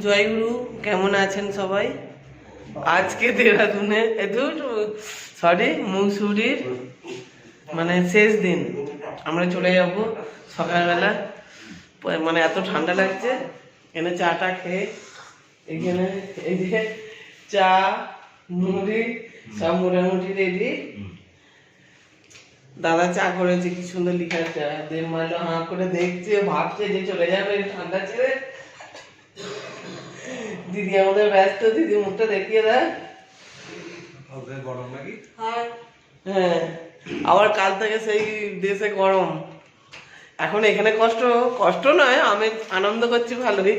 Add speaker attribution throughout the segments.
Speaker 1: জয়গুরু কেমন আছেন সবাই? আজকে দেহরাদুনে সরি মৌসুরির মানে শেষ দিন। আমরা চলে যাব সকালবেলা। মানে এত ঠান্ডা লাগছে। এখানে চাটা খেয়ে, এখানে এই যে চা, মুড়ি, সব মোটামুটি রেডি দাদা চা করেছে, কি সুন্দর লিখা চা দেড় মাইল হাঁ করে দেখছে, ভাবছে যে চলে যাবে ঠান্ডা ছেড়ে। দিদি আমাদের ব্যস্ত দিদি মুখটা দেখিয়ে দেয়।
Speaker 2: গরম নাকি?
Speaker 1: হ্যাঁ। আবার কাল থেকে সেই দেশে গরম। এখন এখানে কষ্ট কষ্ট নয় আমি আনন্দ করছি ভালোই।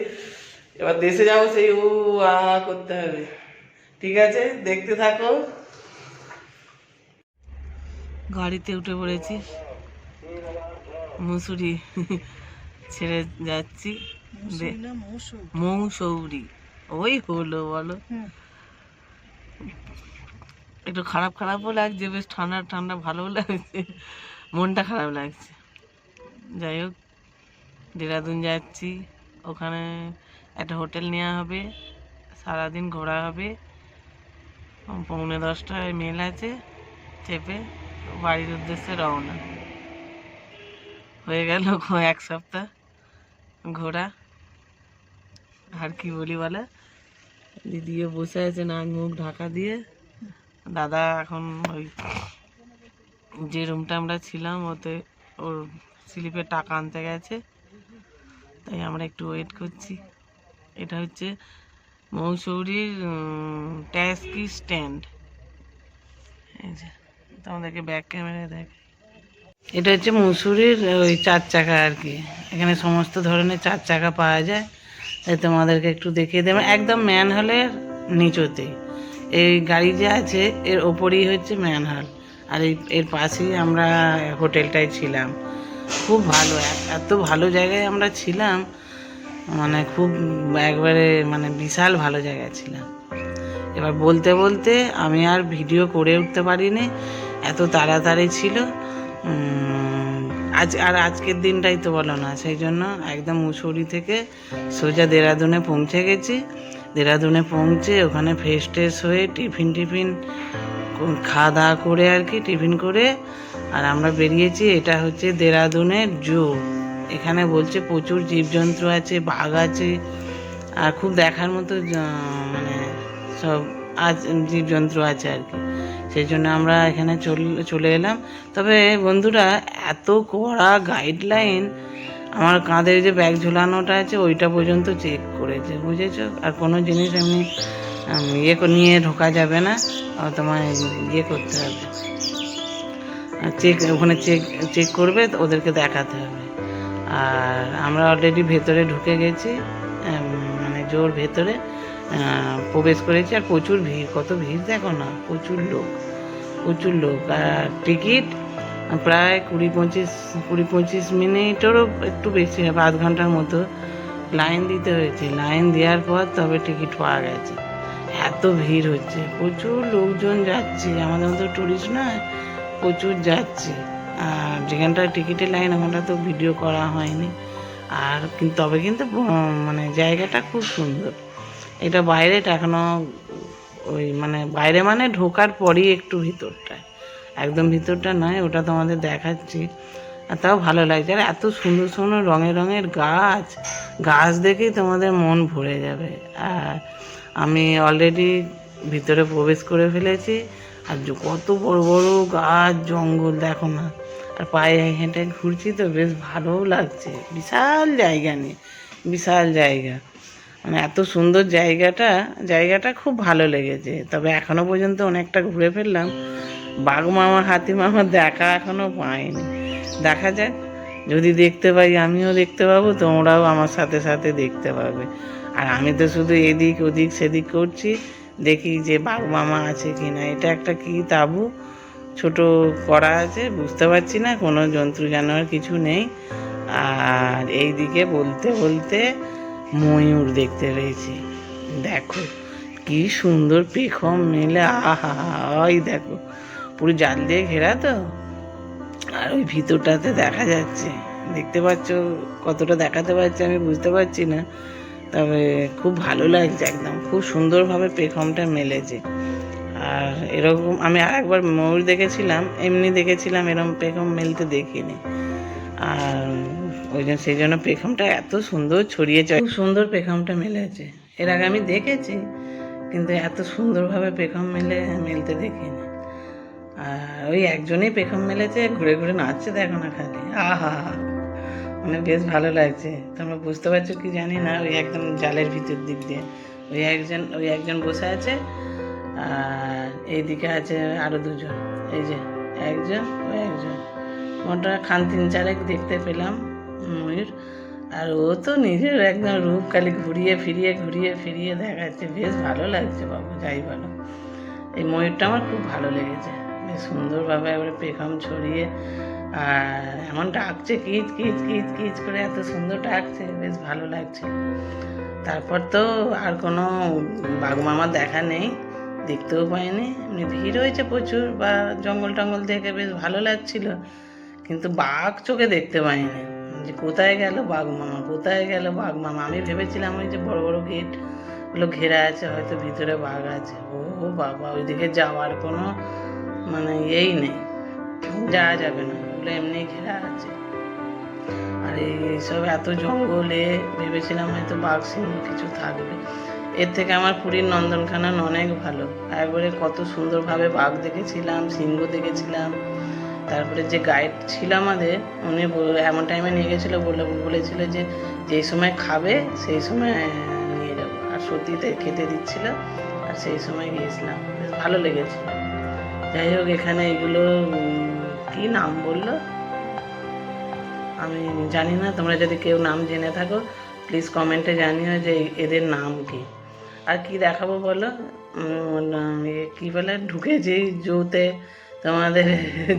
Speaker 1: এবার দেশে যাব সেই উ আ করতে হবে। ঠিক আছে দেখতে থাকো। গাড়িতে উঠে পড়েছি। মুসুরি ছেড়ে যাচ্ছি। মৌসৌরি। ওই হলো বলো। একটু খারাপ খারাপও লাগছে বেশ ঠান্ডা ঠান্ডা ভালোও লাগছে মনটা খারাপ লাগছে। যাই হোক দেরাদুন যাচ্ছি ওখানে একটা হোটেল নেওয়া হবে সারাদিন ঘোরা হবে। পৌনে দশটায় মেল আছে চেপে বাড়ির উদ্দেশ্যে রওনা। হয়ে গেল এক সপ্তাহ ঘোরা। আর কি বলি বলে? দিদিও বসে আছে, নাক মুখ ঢাকা দিয়ে। দাদা এখন ওই যে রুমটা আমরা ছিলাম, ওতে ওর স্লিপের টাকা আনতে গেছে। তাই আমরা একটু ওয়েট করছি। এটা হচ্ছে মৌসৌরির ট্যাস্কি স্ট্যান্ড তোমাদেরকে ব্যাক ক্যামেরায় দেখ এটা হচ্ছে মুসুরির, ওই চার চাকা আর কি। এখানে সমস্ত ধরনের চার চাকা পাওয়া যায়। তাই তোমাদেরকে একটু দেখিয়ে দেবো। একদম ম্যান হলের নিচতে। এই গাড়ি যে আছে, এর ওপরেই হচ্ছে ম্যান হল আর এই, এর পাশেই আমরা হোটেলটায় ছিলাম। খুব ভালো এত ভালো জায়গায় আমরা ছিলাম মানে খুব একবারে মানে বিশাল ভালো জায়গায় ছিলাম। এবার বলতে বলতে আমি আর ভিডিও করে উঠতে পারিনি, এত তাড়াতাড়ি ছিল। আজ, আর আজকের দিনটাই তো বলো না, সেই জন্য একদম মুসৌরি থেকে সোজা দেরাদুনে পৌঁছে গেছি। দেরাদুনে পৌঁছে ওখানে ফ্রেশ ট্রেশ হয়ে টিফিন টিফিন খাওয়া দাওয়া করে আর কি, টিফিন করে আর আমরা বেরিয়েছি, এটা হচ্ছে দেরাদুনের জু। এখানে বলছে প্রচুর জীবজন্তু আছে, বাঘ আছে, আর খুব দেখার মতো মানে সব আজ, জীবজন্তু আছে আর কি। সেই জন্য আমরা এখানে চলে এলাম। তবে বন্ধুরা, এত কড়া গাইডলাইন আমার কাঁধে যে ব্যাগ ঝোলানোটা আছে, ওইটা পর্যন্ত চেক করেছে, বুঝেছ? আর কোনো জিনিস এমনি ইয়ে নিয়ে ঢোকা যাবে না তোমায় ইয়ে করতে হবে। চেক ওখানে চেক চেক করবে ওদেরকে দেখাতে হবে। আর আমরা অলরেডি ভেতরে ঢুকে গেছি মানে জোর ভেতরে। প্রবেশ করেছি আর প্রচুর ভিড়, কত ভিড় দেখো না, প্রচুর লোক প্রচুর লোক। আর টিকিট প্রায় কুড়ি পঁচিশ কুড়ি পঁচিশ মিনিটেরও একটু বেশি হবে, আধ ঘণ্টার মতো লাইন দিতে হয়েছে। লাইন দেওয়ার পর তবে টিকিট পাওয়া গেছে। এত ভিড় হচ্ছে, প্রচুর লোকজন যাচ্ছে, আমাদের মতো টুরিস্ট না প্রচুর যাচ্ছে। আর যেখানটায় টিকিটের লাইন, ওখানটা তো ভিডিও করা হয়নি। আর তবে কিন্তু মানে জায়গাটা খুব সুন্দর। এটা বাইরে এখনও ওই মানে বাইরে মানে ঢোকার পরই একটু ভিতরটায়। একদম ভিতরটা নয়, ওটা তোমাদের দেখাচ্ছি। আর তাও ভালো লাগছে। আর এত সুন্দর সুন্দর রঙের রঙের গাছ গাছ দেখেই তোমাদের মন ভরে যাবে। আর আমি অলরেডি ভিতরে প্রবেশ করে ফেলেছি। আর কত বড় বড় গাছ, জঙ্গল, দেখো না। আর পায়ে হেঁটে ঘুরছি তো, বেশ ভালোও লাগছে। বিশাল জায়গা নিয়ে, বিশাল জায়গা। মানে এত সুন্দর জায়গাটা জায়গাটা খুব ভালো লেগেছে। তবে এখনও পর্যন্ত অনেকটা ঘুরে ফেললাম। বাঘ মামা, হাতি মামা দেখা এখনও পাইনি। দেখা যাক, যদি দেখতে পাই, আমিও দেখতে পাবো, তোমরাও আমার সাথে সাথে দেখতে পাবে। আর আমি তো শুধু এদিক ওদিক সেদিক করছি, দেখি যে বাঘ মামা আছে কি না এটা একটা কি তাবু? ছোট করা আছে, বুঝতে পারছি না, কোনো জন্তু জানোয়ার কিছু নেই। আর এই দিকে বলতে বলতে ময়ূর দেখতে পেয়েছি। দেখো, কি সুন্দর পেখম মেলে, আহা দেখো, পুরো জাল দিয়ে ঘেরা তো। আর ওই ভিতরটাতে দেখা যাচ্ছে, দেখতে পাচ্ছ, কতটা দেখাতে পারছি আমি বুঝতে পারছি না, তবে খুব ভালো লাগছে একদম, খুব সুন্দরভাবে পেখমটা মেলেছে। আর এরকম, আমি আর একবার ময়ূর দেখেছিলাম, এমনি দেখেছিলাম এরকম পেখম মেলতে দেখিনি। আর ওই জন্য সেই জন্য পেখমটা এত সুন্দর ছড়িয়েছে খুব সুন্দর পেখমটা মেলেছে এর আগে আমি দেখেছি, কিন্তু এত সুন্দরভাবে পেখম মেলে, মেলতে দেখিনি। আর ওই একজনেই পেখম মেলেছে, ঘুরে ঘুরে নাচছে দেখো না খালি। আহা! মানে বেশ ভালো লাগছে। তোমরা বুঝতে পারছ কি জানি না, ওই একদম জালের ভিতর দিক দিয়ে। ওই একজন ওই একজন বসে আছে, আর এইদিকে আছে আরও দুজন। এই যে একজন, ওই একজন। মোটা খান তিন চারেক দেখতে পেলাম। ময়ূর। আর ও তো নিজের একদম রূপ খালি ঘুরিয়ে ফিরিয়ে ঘুরিয়ে ফিরিয়ে দেখাচ্ছে। বেশ ভালো লাগছে বাবু, যাই বলো। এই ময়ূরটা আমার খুব ভালো লেগেছে। বেশ সুন্দরভাবে একবারে পেখম ছড়িয়ে, আর এমন ডাকছে, কিচ কিচ কিচ কিচ করে এত সুন্দর ডাকছে, বেশ ভালো লাগছে। তারপর তো আর কোনো বাঘ মামা দেখা নেই, দেখতেও পাইনি। এমনি ভিড় হয়েছে প্রচুর, বা জঙ্গল টঙ্গল দেখে বেশ ভালো লাগছিল, কিন্তু বাঘ চোখে দেখতে পাইনি। যে কোথায় গেল বাঘ মামা, কোথায় গেল বাঘ মামা? আমি ভেবেছিলাম ওই যে বড় বড় গেটগুলো ঘেরা আছে, হয়তো ভিতরে বাঘ আছে। ও বাবা, ওইদিকে যাওয়ার কোনো মানে এই নেই। যাওয়া যাবে না, ওগুলো এমনি ঘেরা আছে। আর এইসব এত জঙ্গলে ভেবেছিলাম হয়তো বাঘ সিংহ কিছু থাকবে। এর থেকে আমার পুরীর নন্দনকানন অনেক ভালো। একবারে কত সুন্দরভাবে বাঘ দেখেছিলাম, সিংহ দেখেছিলাম। তারপরে যে গাইড ছিল আমাদের, উনি এমন টাইমে নিয়ে গেছিল, বলে, বলেছিল যে যেই সময় খাবে, সেই সময় নিয়ে যাব। আর সত্যিতে খেতে দিচ্ছিল, আর সেই সময় গিয়েছিলাম। বেশ ভালো লেগেছে। যাই হোক, এখানে এগুলো কি নাম বলল? আমি জানি না, তোমরা যদি কেউ নাম জেনে থাকো প্লিজ কমেন্টে জানিও যে এদের নাম কি। আর কি দেখাবো বলো? কি বলে? ঢুকে যেই জুতে তোমাদের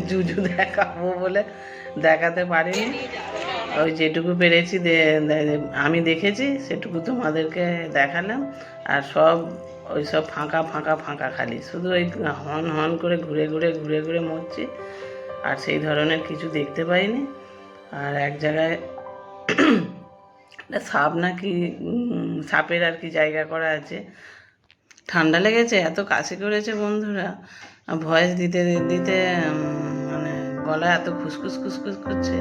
Speaker 1: জুজু দেখাবো বলে দেখাতে পারিনি। ওই যেটুকু পেরেছি আমি দেখেছি সেটুকু তোমাদেরকে দেখালাম। আর সব ওই সব ফাঁকা ফাঁকা ফাঁকা খালি। শুধু ওই হন হন করে ঘুরে ঘুরে ঘুরে ঘুরে মরছি। আর সেই ধরনের কিছু দেখতে পাইনি। আর এক জায়গায় সাপ নাকি উম, সাপের আর কি জায়গা করা আছে। ঠান্ডা লেগেছে? এত কাশি করেছে বন্ধুরা। ভয়েস দিতে দিতে মানে গলা এত খুসখুস খুসখুস করছে,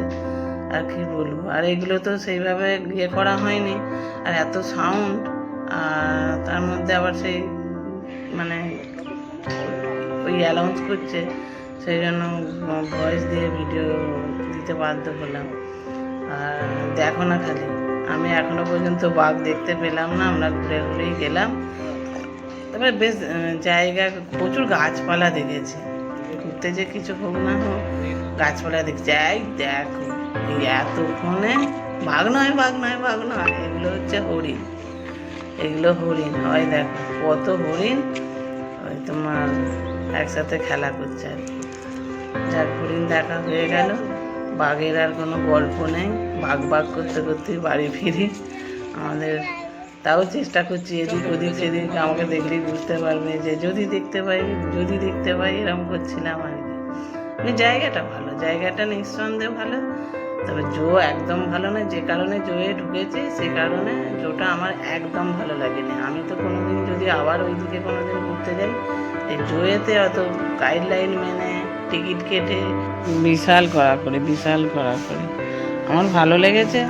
Speaker 1: আর কি বলব? আর এগুলো তো সেইভাবে ইয়ে করা হয়নি। আর এত সাউন্ড আর তার মধ্যে আবার সেই মানে ওই অ্যালাউন্স করছে, সেই জন্য ভয়েস দিয়ে ভিডিও দিতে বাধ্য হলাম। আর দেখো না খালি, আমি এখনও পর্যন্ত বাঘ দেখতে পেলাম না, আমরা ঘুরে ঘুরেই গেলাম। তবে বেশ জায়গা প্রচুর গাছপালা দেখেছি। ঘুরতে যে কিছু হোক না হোক, গাছপালা দেখছি এই দেখো। এতক্ষণে বাঘ নয় বাঘ নয় বাঘ নয় এগুলো হচ্ছে হরিণ। এগুলো হরিণ হয় দেখো, কত হরিণ, ওই তোমার একসাথে খেলা করছে আর যাক, হরিণ দেখা হয়ে গেল। বাঘের আর কোনো গল্প নেই। বাঘ বাঘ করতে করতে বাড়ি ফিরি। আমাদের তাও চেষ্টা করছি এদিক ওদিক সেদিক আমাকে দেখলেই বুঝতে পারবে যে যদি দেখতে পাই যদি দেখতে পাই এরকম করছিলাম আর কি মানে জায়গাটা ভালো জায়গাটা নিঃসন্দেহে ভালো। তবে জো একদম ভালো না যে কারণে জোয়ে ঢুকেছে সে কারণে জোটা আমার একদম ভালো লাগেনি। আমি তো কোনোদিন যদি আবার ওইদিকে কোনোদিন ঘুরতে যাই এই জোয়েতে অত গাইডলাইন মেনে টিকিট কেটে বিশাল করা করে বিশাল করা করে আমার ভালো লেগেছে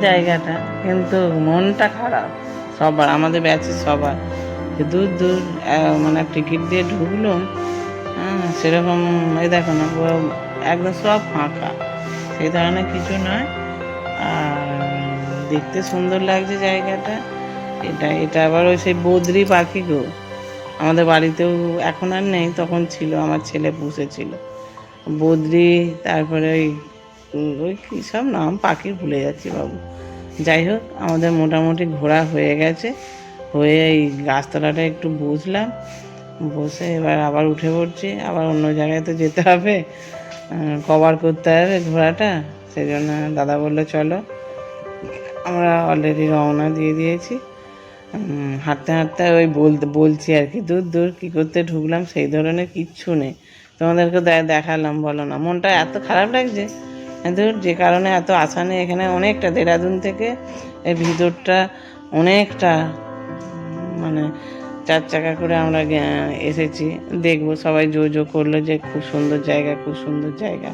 Speaker 1: জায়গাটা। কিন্তু মনটা খারাপ। সবার, আমাদের ব্যাচে সবার। দূর দূর মানে টিকিট দিয়ে ঢুকলো হ্যাঁ সেরকম এই দেখো না একদম সব ফাঁকা। সেই ধরনের কিছু নয়। আর দেখতে সুন্দর লাগছে জায়গাটা। এটা এটা আবার ওই সেই বদ্রি পাখি গো। আমাদের বাড়িতেও এখন আর নেই, তখন ছিল, আমার ছেলে পুষেছিল। বদ্রি, তারপরে ওই কী সব নাম পাখির ভুলে যাচ্ছি বাবু। যাই হোক, আমাদের মোটামুটি ঘোরা হয়ে গেছে। হয়ে এই গাছতলাটা একটু বুঝলাম। বসে এবার আবার উঠে পড়ছি। আবার অন্য জায়গায় তো যেতে হবে। কভার করতে হবে ঘোড়াটা। সেই জন্য দাদা বলল, চলো। আমরা অলরেডি রওনা দিয়ে দিয়েছি। হাঁটতে হাঁটতে ওই বলতে বলছি আর কি, দূর দূর, কী করতে ঢুকলাম? সেই ধরনের কিচ্ছু নেই। তোমাদেরকে দেখালাম, বলো না। মনটা এত খারাপ লাগছে দূর, যে কারণে এত আশা নেই এখানে অনেকটা দেরাদুন থেকে এই ভিতরটা অনেকটা মানে চার চাকা করে আমরা এসেছি। দেখব, সবাই জো জো করল যে খুব সুন্দর জায়গা, খুব সুন্দর জায়গা।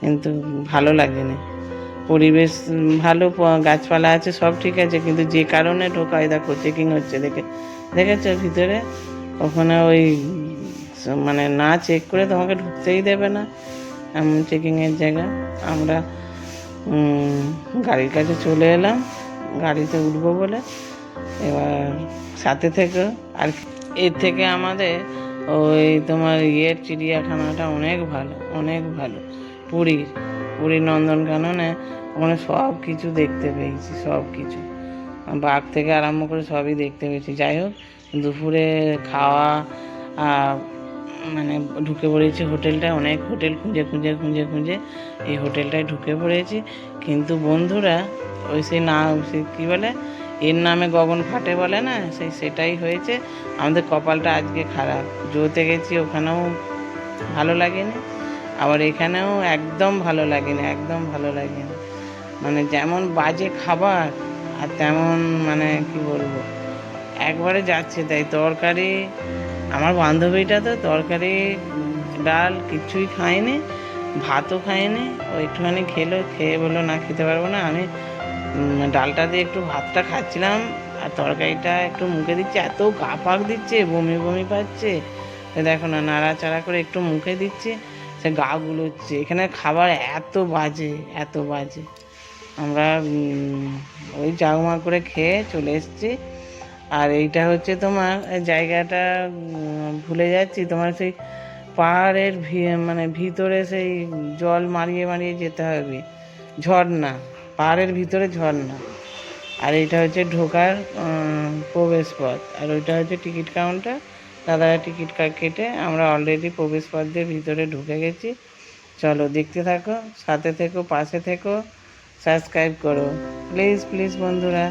Speaker 1: কিন্তু ভালো লাগেনি। পরিবেশ ভালো গাছপালা আছে, সব ঠিক আছে, কিন্তু যে কারণে ঢোকা হয় দেখো চেকিং হচ্ছে দেখে। দেখেছ ভিতরে? ওখানে ওই মানে না চেক করে তোমাকে ঢুকতেই দেবে না। এমন চেকিংয়ের জায়গা। আমরা গাড়ির কাছে চলে এলাম। গাড়িতে উঠবো বলে। এবার সাথে থেকে আর এর থেকে আমাদের ওই তোমার ইয়ের চিড়িয়াখানাটা অনেক ভালো অনেক ভালো। পুরীর পুরীর নন্দনকাননে ওখানে সব কিছু দেখতে পেয়েছি, সব কিছু। বাঘ থেকে আরম্ভ করে সবই দেখতে পেয়েছি। যাই হোক, দুপুরে খাওয়া মানে ঢুকে পড়েছি হোটেলটায়, অনেক হোটেল খুঁজে খুঁজে খুঁজে খুঁজে এই হোটেলটায় ঢুকে পড়েছি। কিন্তু বন্ধুরা, ওই সেই না, সে কী বলে, এর নামে গগন ফাটে বলে না, সেই সেটাই হয়েছে। আমাদের কপালটা আজকে খারাপ। জোতে গেছি, ওখানেও ভালো লাগেনি। আবার এখানেও একদম ভালো লাগেনি, একদম ভালো লাগেনি। মানে যেমন বাজে খাবার আর তেমন মানে কি বলব, একবারে যাচ্ছে তাই তরকারি আমার বান্ধবীটা তো তরকারি, ডাল কিচ্ছুই খায়নি, ভাতও খায়নি, ও একটুখানি খেলো, খেয়ে বলল, না, খেতে পারব না। আমি ডালটা দিয়ে একটু ভাতটা খাচ্ছিলাম, আর তরকারিটা একটু মুখে দিচ্ছে, এত গা পাক দিচ্ছে, বমি বমি পাচ্ছে। দেখো না, নাড়াচাড়া করে একটু মুখে দিচ্ছে, সে গা গুলোচ্ছে। এখানে খাবার এত বাজে এত বাজে। আমরা ওই জাগমা করে খেয়ে চলে এসেছি। আর এইটা হচ্ছে তোমার জায়গাটা ভুলে যাচ্ছি, তোমার সেই পাহাড়ের মানে ভিতরে সেই জল মারিয়ে মারিয়ে যেতে হবে, ঝর্ণা, পাহাড়ের ভিতরে ঝর্ণা। আর এইটা হচ্ছে ঢোকার প্রবেশ পথ আর ওইটা হচ্ছে টিকিট কাউন্টার, দাদারা টিকিট কেটে আমরা অলরেডি প্রবেশ পথ দিয়ে ভিতরে ঢুকে গেছি। চলো দেখতে থাকো, সাথে থেকো, পাশে থেকো সাবস্ক্রাইব করো। প্লিজ প্লিজ বন্ধুরা।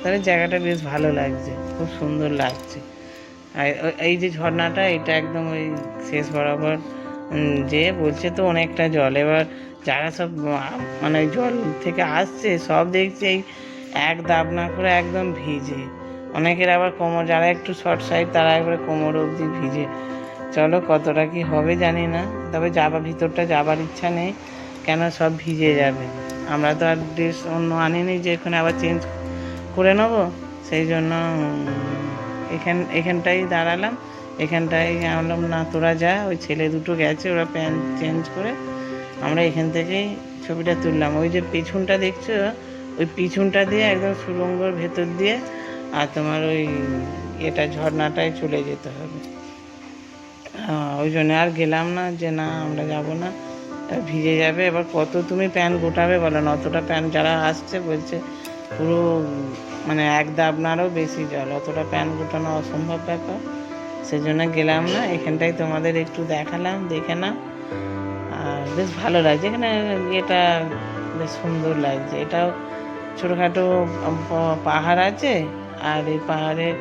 Speaker 1: তাহলে জায়গাটা বেশ ভালো লাগছে, খুব সুন্দর লাগছে। আর এই যে ঝর্ণাটা, এটা একদম ওই শেষ বরাবর যে বলছে তো অনেকটা জল। এবার যারা সব মানে জল থেকে আসছে, সব দেখছে এই এক দাব না করে একদম ভিজে। অনেকের আবার কোমর, যারা একটু শর্ট সাইড তারা একবারে কোমর অবধি ভিজে। চলো কতটা কি হবে জানি না, তবে যাবার ভিতরটা যাবার ইচ্ছা নেই, কেন সব ভিজে যাবে? আমরা তো আর ড্রেস অন্য আনিনি যে এখানে আবার চেঞ্জ করে নেব। সেই জন্য এখান এখানটাই দাঁড়ালাম। এখানটাই বললাম, না, তোরা যা, ওই ছেলে দুটো গেছে, ওরা প্যান্ট চেঞ্জ করে আমরা এখান থেকেই ছবিটা তুললাম। ওই যে পিছনটা দেখছ, ওই পিছনটা দিয়ে একদম সুরঙ্গর ভেতর দিয়ে আর তোমার ওই এটা ঝর্ণাটায় চলে যেতে হবে। ওই জন্য আর গেলাম না যে, না, আমরা যাব না। ভিজে যাবে। এবার কত তুমি প্যান্ট গোটাবে বলো না, অতটা প্যান্ট যারা আসছে বলছে পুরো মানে এক দাবনারও বেশি জল। অতটা প্যান গোটানো অসম্ভব ব্যাপার। সেজন্য গেলাম না এখানটাই তোমাদের একটু দেখালাম, দেখে না আর বেশ ভালো লাগছে, এখানে এটা বেশ সুন্দর লাগছে। এটাও ছোটোখাটো পাহাড় আছে, আর এই পাহাড়ের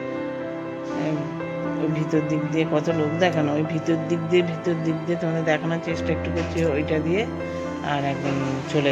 Speaker 1: ভিতর দিক দিয়ে কত লোক দেখানো। ওই ভিতর দিক দিয়ে, ভিতর দিক দিয়ে তোমাদের দেখানোর চেষ্টা একটু করছি, ওইটা দিয়ে। আর একদম চলে